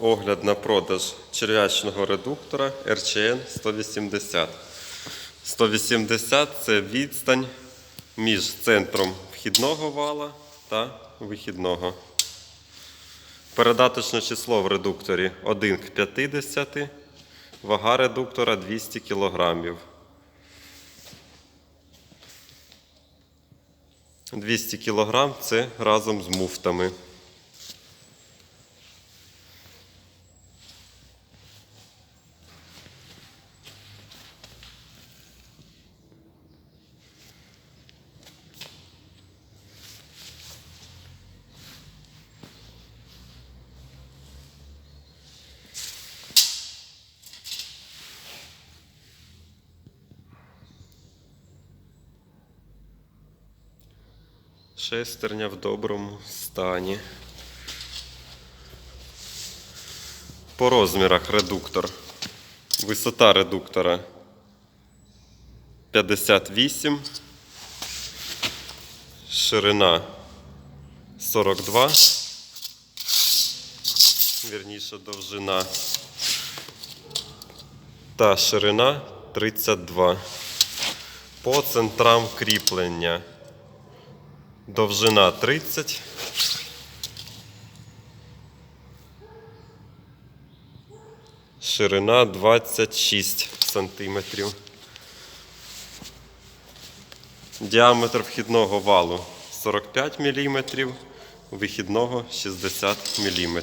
Огляд на продаж черв'ячного редуктора RCN 180. 180 це відстань між центром вхідного вала та вихідного. Передаточне число в редукторі 1 к 50, вага редуктора 200 кг. 200 кг це разом з муфтами. Шестерня в доброму стані. По розмірах редуктор. Висота редуктора 58. Ширина 42. Вірніше довжина. Та ширина 32. По центрам кріплення. Довжина 30. Ширина 26 сантиметрів. Діаметр вхідного валу 45 мм, вихідного 60 мм.